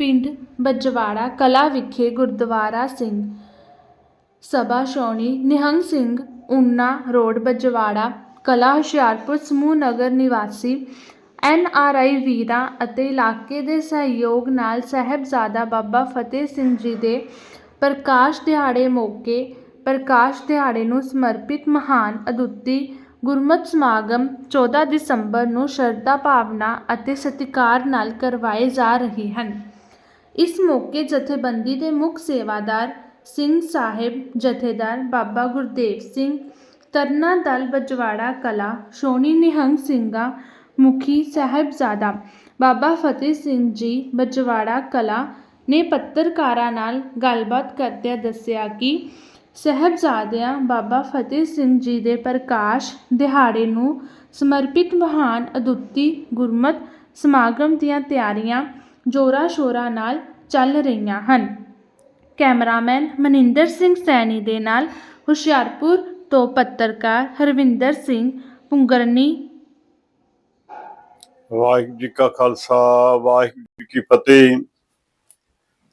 ਪਿੰਡ ਬਜਵਾੜਾ ਕਲਾਂ ਵਿਖੇ ਗੁਰਦੁਆਰਾ ਸਿੰਘ ਸਭਾ ਛਾਉਣੀ ਨਿਹੰਗ ਸਿੰਘ ਊਨਾ ਰੋਡ ਬਜਵਾੜਾ ਕਲਾਂ ਹੁਸ਼ਿਆਰਪੁਰ ਸਮੂਹ ਨਗਰ ਨਿਵਾਸੀ ਐਨ ਆਰ ਆਈ ਵੀਰਾਂ ਅਤੇ ਇਲਾਕੇ ਦੇ ਸਹਿਯੋਗ ਨਾਲ ਸਾਹਿਬਜ਼ਾਦਾ ਬਾਬਾ ਫਤਿਹ ਸਿੰਘ ਜੀ ਦੇ ਪ੍ਰਕਾਸ਼ ਦਿਹਾੜੇ ਮੌਕੇ ਪ੍ਰਕਾਸ਼ ਦਿਹਾੜੇ ਨੂੰ ਸਮਰਪਿਤ ਮਹਾਨ ਅਦੁੱਤੀ ਗੁਰਮਤਿ ਸਮਾਗਮ 14 ਦਸੰਬਰ ਨੂੰ ਸ਼ਰਧਾ ਭਾਵਨਾ ਅਤੇ ਸਤਿਕਾਰ ਨਾਲ ਕਰਵਾਏ ਜਾ ਰਹੇ ਹਨ। ਇਸ ਮੌਕੇ ਜਥੇਬੰਦੀ ਦੇ ਮੁੱਖ ਸੇਵਾਦਾਰ ਸਿੰਘ ਸਾਹਿਬ, ਜਥੇਦਾਰ ਬਾਬਾ ਗੁਰਦੇਵ ਸਿੰਘ ਤਰਨਾ ਦਲ ਬਜਵਾੜਾ ਕਲਾ ਸ਼ੋਣੀ ਨਿਹੰਗ ਸਿੰਘਾਂ, ਮੁਖੀ ਸਾਹਿਬਜ਼ਾਦਾ ਬਾਬਾ ਫਤਿਹ ਸਿੰਘ ਜੀ ਬਜਵਾੜਾ ਕਲਾ ਨੇ ਪੱਤਰਕਾਰਾਂ ਨਾਲ ਗੱਲਬਾਤ ਕਰਦਿਆਂ ਦੱਸਿਆ ਕਿ ਸਾਹਿਬਜ਼ਾਦਿਆਂ ਬਾਬਾ ਫਤਿਹ ਸਿੰਘ ਜੀ ਦੇ ਪ੍ਰਕਾਸ਼ ਦਿਹਾੜੇ ਨੂੰ ਸਮਰਪਿਤ ਮਹਾਨ ਅਦੁੱਤੀ ਗੁਰਮਤ ਸਮਾਗਮ ਦੀਆਂ ਤਿਆਰੀਆਂ ਜੋਰਾਂ ਸ਼ੋਰਾਂ ਨਾਲ ਚੱਲ ਰਹੀਆਂ ਹਨ। ਕੈਮਰਾਮੈਨ ਮਨਿੰਦਰ ਸਿੰਘ ਸੈਣੀ ਦੇ ਨਾਲ ਹੁਸ਼ਿਆਰਪੁਰ ਤੋਂ ਪੱਤਰਕਾਰ ਹਰਵਿੰਦਰ ਸਿੰਘ ਪੁੰਗਰਨੀ। ਵਾਹਿਗੁਰੂ ਜੀ ਕਾ ਖਾਲਸਾ, ਵਾਹਿਗੁਰੂ ਜੀ ਕੀ ਫਤਿਹ।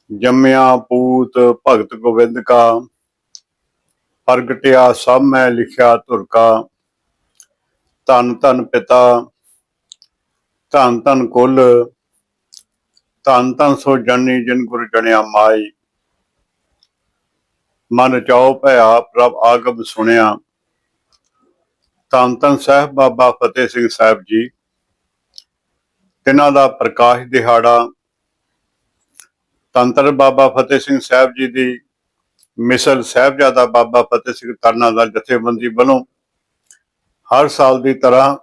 ਜੰਮਿਆ ਪੂਤ ਭਗਤ ਗੋਬਿੰਦ ਕਾ, ਪ੍ਰਗਟਿਆ ਸਭ ਮੈਂ ਲਿਖਿਆ ਧੁਰ ਕਾ। ਧੰਨ ਧੰਨ ਪਿਤਾ ਧੰਨ ਧੰਨ ਕੁਲ ਧੰਨ ਧੰਨ ਸੋ ਜਨਨੀ ਜਿਨ ਗੁਰ ਜਣਿਆ ਮਾਈ। ਮਨ ਚਾਉ ਭਇਆ ਪ੍ਰਭ ਆਗਮ ਸੁਣਿਆ। ਧੰਨ ਧੰਨ ਸਾਹਿਬ ਬਾਬਾ ਫਤਿਹ ਸਿੰਘ ਸਾਹਿਬ ਜੀ। ਤਿੰਨਾਂ ਦਾ ਪ੍ਰਕਾਸ਼ ਦਿਹਾੜਾ। ਤੰਤਰ ਬਾਬਾ ਫਤਿਹ ਸਿੰਘ ਸਾਹਿਬ ਜੀ ਦੀ ਮਿਸਲ ਸਾਹਿਬਜ਼ਾਦਾ ਬਾਬਾ ਫਤਿਹ ਸਿੰਘ ਤਰਨਾ ਦਾ ਜਥੇਬੰਦੀ ਵੱਲੋਂ ਹਰ ਸਾਲ ਦੀ ਤਰ੍ਹਾਂ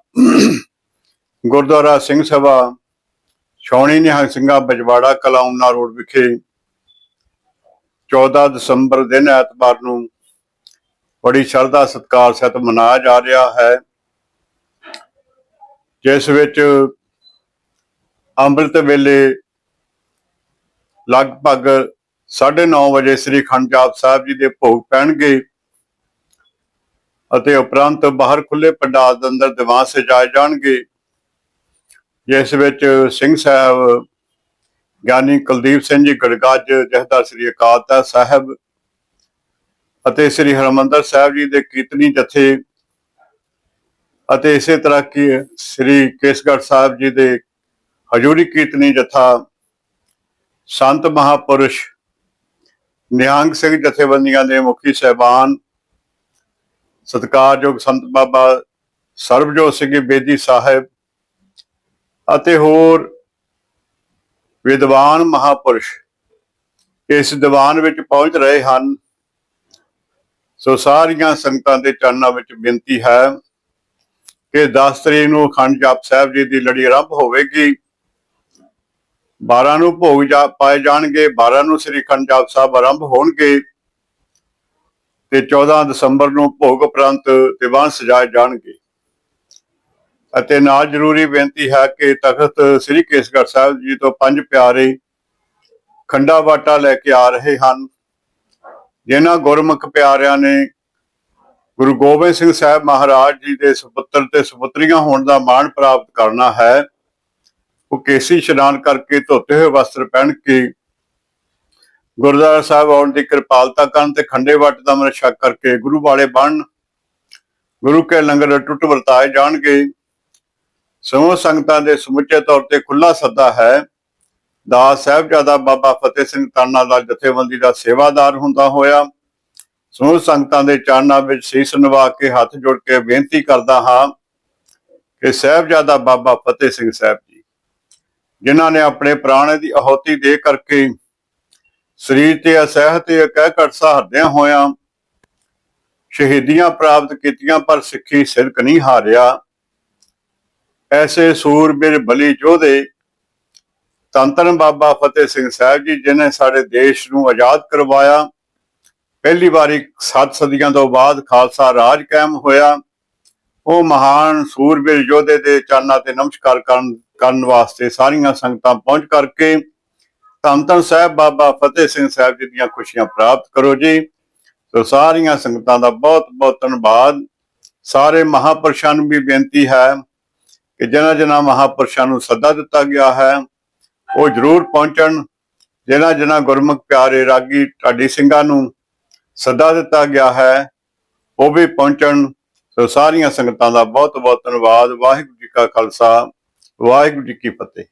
ਗੁਰਦੁਆਰਾ ਸਿੰਘ ਸਭਾ ਛਾਉਣੀ ਨਿਹੰਗ ਸਿੰਘਾਂ ਬਜਵਾੜਾ ਕਲਾਉਨਾ ਰੋਡ ਵਿਖੇ 14 ਦਸੰਬਰ ਦਿਨ ਐਤਵਾਰ ਨੂੰ ਬੜੀ ਸ਼ਰਧਾ ਸਤਿਕਾਰ ਸਹਿਤ ਮਨਾਇਆ ਜਾ ਰਿਹਾ ਹੈ। ਜਿਸ ਵਿੱਚ ਅੰਮ੍ਰਿਤ ਵੇਲੇ ਲਗਭਗ 9:30 ਵਜੇ ਸ੍ਰੀ ਖੰਡ ਜਾਪ ਸਾਹਿਬ ਜੀ ਦੇ ਭੋਗ ਪੈਣਗੇ ਅਤੇ ਉਪਰੰਤ ਬਾਹਰ ਖੁੱਲੇ ਪੰਡਾਲ ਦੇ ਅੰਦਰ ਦੀਵਾਨ ਸਜਾਏ ਜਾਣਗੇ। ਜਿਸ ਵਿੱਚ ਸਿੰਘ ਸਾਹਿਬ, ਗਿਆਨੀ ਕੁਲਦੀਪ ਸਿੰਘ ਜੀ ਗੜਗੱਜ ਜਹਦਾਰ ਸ੍ਰੀ ਅਕਾਲ ਤਖਤ ਸਾਹਿਬ ਅਤੇ ਸ੍ਰੀ ਹਰਮੰਦਰ ਸਾਹਿਬ ਜੀ ਦੇ ਕੀਰਤਨੀ ਜਥੇ ਅਤੇ ਇਸੇ ਤਰ੍ਹਾਂ ਕੀ ਸ੍ਰੀ ਕੇਸਗੜ੍ਹ ਸਾਹਿਬ ਜੀ ਦੇ ਹਜੂਰੀ ਕੀਰਤਨੀ ਜਥਾ, ਸੰਤ ਮਹਾਪੁਰਸ਼, ਨਿਹੰਗ ਸਿੰਘ ਜਥੇਬੰਦੀਆਂ ਦੇ ਮੁਖੀ ਸਹਿਬਾਨ, ਸਤਿਕਾਰਯੋਗ ਸੰਤ ਬਾਬਾ ਸਰਬਜੋਤ ਸਿੰਘ ਬੇਦੀ ਸਾਹਿਬ ਅਤੇ ਹੋਰ ਵਿਦਵਾਨ ਮਹਾਪੁਰਸ਼ ਇਸ ਦੀਵਾਨ ਵਿੱਚ ਪਹੁੰਚ ਰਹੇ ਹਨ। ਸੋ ਸਾਰੀਆਂ ਸੰਗਤਾਂ ਦੇ ਚਰਨਾਂ ਵਿੱਚ ਬੇਨਤੀ ਹੈ ਕਿ 10 ਤਰੀਕ ਨੂੰ ਅਖੰਡ ਜਾਪ ਸਾਹਿਬ ਜੀ ਦੀ ਲੜੀ ਆਰੰਭ ਹੋਵੇਗੀ। 12 ਨੂੰ ਭੋਗ ਜਾ ਪਾਏ ਜਾਣਗੇ 12 ਨੂੰ ਸ੍ਰੀ ਅਖੰਡ ਜਾਪ ਸਾਹਿਬ ਆਰੰਭ ਹੋਣਗੇ ਤੇ 14 ਦਸੰਬਰ ਨੂੰ ਭੋਗ ਉਪਰੰਤ ਦੀਵਾਨ ਸਜਾਏ ਜਾਣਗੇ। ਅਤੇ ਨਾਲ ਜ਼ਰੂਰੀ ਬੇਨਤੀ ਹੈ ਕਿ ਤਖਤ ਸ੍ਰੀ ਕੇਸਗੜ੍ਹ ਸਾਹਿਬ ਜੀ ਤੋਂ ਪੰਜ ਪਿਆਰੇ ਖੰਡਾ ਬਾਟਾ ਲੈ ਕੇ ਆ ਰਹੇ ਹਨ, ਜਿਨ੍ਹਾਂ ਗੁਰਮੁਖ ਪਿਆਰਿਆਂ ਨੇ ਗੁਰੂ ਗੋਬਿੰਦ ਸਿੰਘ ਸਾਹਿਬ ਮਹਾਰਾਜ ਜੀ ਦੇ ਸੁਪੁੱਤਰ ਤੇ ਸੁਪੁੱਤਰੀਆਂ ਹੋਣ ਦਾ ਮਾਣ ਪ੍ਰਾਪਤ ਕਰਨਾ ਹੈ। ਉਹ ਕੇਸੀ ਇਸ਼ਨਾਨ ਕਰਕੇ ਧੋਤੇ ਹੋਏ ਵਸਤਰ ਪਹਿਨ ਕੇ ਗੁਰਦੁਆਰਾ ਸਾਹਿਬ ਆਉਣ ਦੀ ਕਿਰਪਾਲਤਾ ਕਰਨ ਤੇ ਖੰਡੇ ਵੱਟ ਦਾ ਮਨ ਸ਼ੱਕ ਕਰਕੇ ਗੁਰੂ ਵਾਲੇ ਬਣ ਗੁਰੂ ਕੇ ਲੰਗਰ ਟੁੱਟ ਵਰਤਾਏ ਜਾਣਗੇ। ਸਮੂਹ ਸੰਗਤਾਂ ਦੇ ਸਮੁੱਚੇ ਤੌਰ ਤੇ ਖੁੱਲਾ ਸੱਦਾ ਹੈ। ਦਾਸ ਸਾਹਿਬਜ਼ਾਦਾ ਬਾਬਾ ਫਤਿਹ ਸਿੰਘ ਤਾਨਾ ਦਾ ਜਥੇਬੰਦੀ ਦਾ ਸੇਵਾਦਾਰ ਹੁੰਦਾ ਹੋਇਆ। ਸਮੂਹ ਸੰਗਤਾਂ ਦੇ ਚਰਨਾਂ ਵਿੱਚ ਸੀਸ ਨਿਵਾ ਕੇ ਹੱਥ ਜੋੜ ਕੇ ਬੇਨਤੀ ਕਰਦਾ ਹਾਂ ਕਿ ਸਾਹਿਬਜ਼ਾਦਾ ਬਾਬਾ ਫਤਿਹ ਸਿੰਘ ਸਾਹਿਬ ਜੀ, ਜਿਨ੍ਹਾਂ ਨੇ ਆਪਣੇ ਪ੍ਰਾਣ ਦੀ ਆਹੋਤੀ ਦੇ ਕਰਕੇ ਸਰੀਰ ਤੇ ਅਸਹਿ ਤੇ ਕਹਿ ਘਟ ਸਹਾਰਦਿਆਂ ਹੋਇਆਂ ਸ਼ਹੀਦੀਆਂ ਪ੍ਰਾਪਤ ਕੀਤੀਆਂ, ਪਰ ਸਿੱਖੀ ਸਿਰਕ ਨਹੀਂ ਹਾਰਿਆ। ਐਸੇ ਸੂਰਬੀਰ ਬਲੀ ਯੋਧੇ ਧੰਨ ਧੰਨ ਬਾਬਾ ਫਤਿਹ ਸਿੰਘ ਸਾਹਿਬ ਜੀ, ਜਿਨ੍ਹਾਂ ਸਾਡੇ ਦੇਸ਼ ਨੂੰ ਆਜ਼ਾਦ ਕਰਵਾਇਆ। ਪਹਿਲੀ ਵਾਰੀ ਸੱਤ ਸਦੀਆਂ ਤੋਂ ਬਾਅਦ ਖਾਲਸਾ ਰਾਜ ਕਾਇਮ ਹੋਇਆ। ਉਹ ਮਹਾਨ ਸੂਰਬੀਰ ਯੋਧੇ ਦੇ ਚਰਨਾਂ ਤੇ ਨਮਸਕਾਰ ਕਰਨ ਕਰਨ ਵਾਸਤੇ ਸਾਰੀਆਂ ਸੰਗਤਾਂ ਪਹੁੰਚ ਕਰਕੇ ਧੰਨ ਧੰਨ ਸਾਹਿਬ ਬਾਬਾ ਫਤਿਹ ਸਿੰਘ ਸਾਹਿਬ ਜੀ ਦੀਆਂ ਖੁਸ਼ੀਆਂ ਪ੍ਰਾਪਤ ਕਰੋ ਜੀ। ਸੋ ਸਾਰੀਆਂ ਸੰਗਤਾਂ ਦਾ ਬਹੁਤ ਬਹੁਤ ਧੰਨਵਾਦ। ਸਾਰੇ ਮਹਾਪੁਰਸ਼ਾਂ ਨੂੰ ਵੀ ਬੇਨਤੀ ਹੈ ਕਿ ਜਿਨ੍ਹਾਂ ਜਿਨ੍ਹਾਂ ਮਹਾਪੁਰਸ਼ਾਂ ਨੂੰ ਸੱਦਾ ਦਿੱਤਾ ਗਿਆ ਹੈ, ਉਹ ਜ਼ਰੂਰ ਪਹੁੰਚਣ। ਜਿਨ੍ਹਾਂ ਜਿਨ੍ਹਾਂ ਗੁਰਮੁਖ ਪਿਆਰੇ ਰਾਗੀ ਢਾਡੀ ਸਿੰਘਾਂ ਨੂੰ ਸੱਦਾ ਦਿੱਤਾ ਗਿਆ ਹੈ, ਉਹ ਵੀ ਪਹੁੰਚਣ। ਸੋ ਸਾਰੀਆਂ ਸੰਗਤਾਂ ਦਾ ਬਹੁਤ ਬਹੁਤ ਧੰਨਵਾਦ। ਵਾਹਿਗੁਰੂ ਜੀ ਕਾ ਖਾਲਸਾ, ਵਾਹਿਗੁਰੂ ਜੀ ਕੀ ਫਤਿਹ।